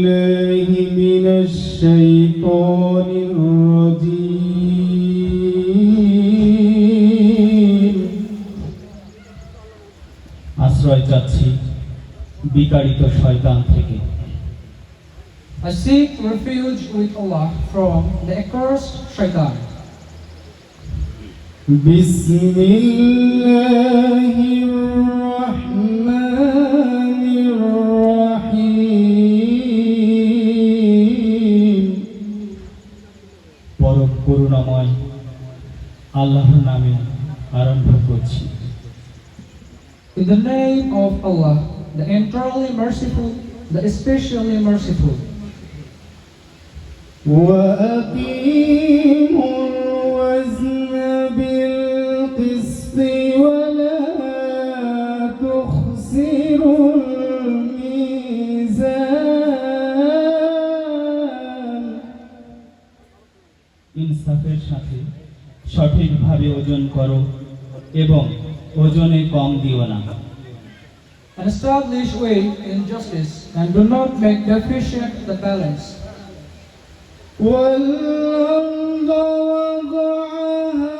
الله من الشيطان الرجيم আশ্রয় চাচ্ছি বিতাড়িত শয়তান থেকে I seek refuge with Allah from the accursed shaitan. بسم الله করুণাময় আল্লাহর নামে আরম্ভ করছি In the name of Allah, the entirely merciful, the especially merciful. وأقيموا ইনসাফের সাথে সঠিকভাবে ওজন করো এবং ওজনে কম দিও না And establish weight in justice, and do not make deficient the balance. والأرض وضعها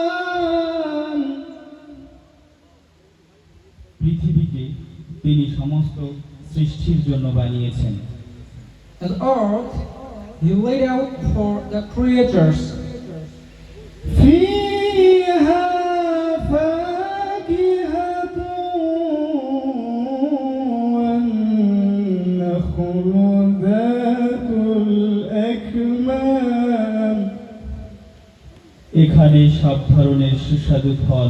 للأنام পৃথিবীকে তিনি সমস্ত সৃষ্টির জন্য বানিয়েছেন। And earth he laid out for the creators. এখানে সব ধরনের সুস্বাদু ফল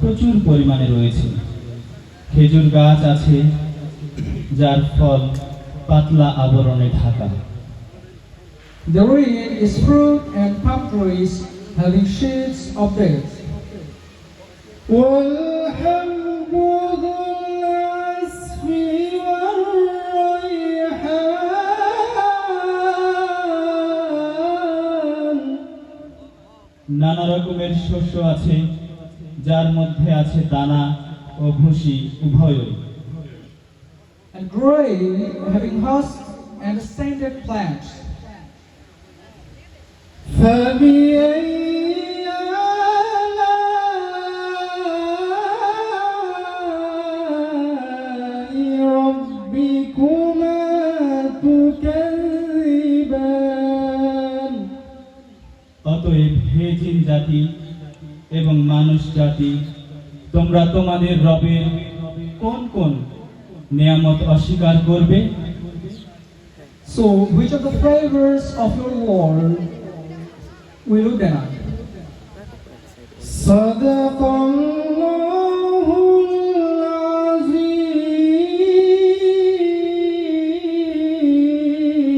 প্রচুর পরিমাণে রয়েছে। খেজুর গাছ আছে যার ফল পাতলা আবরণে Dhaka Therein is fruit and palm trees having shades of dates. والحب ذو العصف والريحان নানা রকমের শস্য আছে যার মধ্যে আছে দানা ও ভুসি উভয়ই and gray, having husk and scented plant. অতএব হে জিন জাতি এবং মানুষ জাতি তোমরা তোমাদের রবের কোন কোন নিয়ামত অস্বীকার করবে So, which of the favors of your Lord will you deny? صدق الله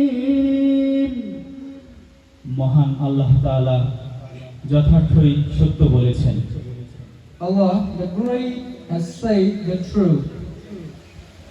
العظيم মহান আল্লাহ তাআলা যথার্থই সত্য বলেছেন Allah, the great, has said the truth.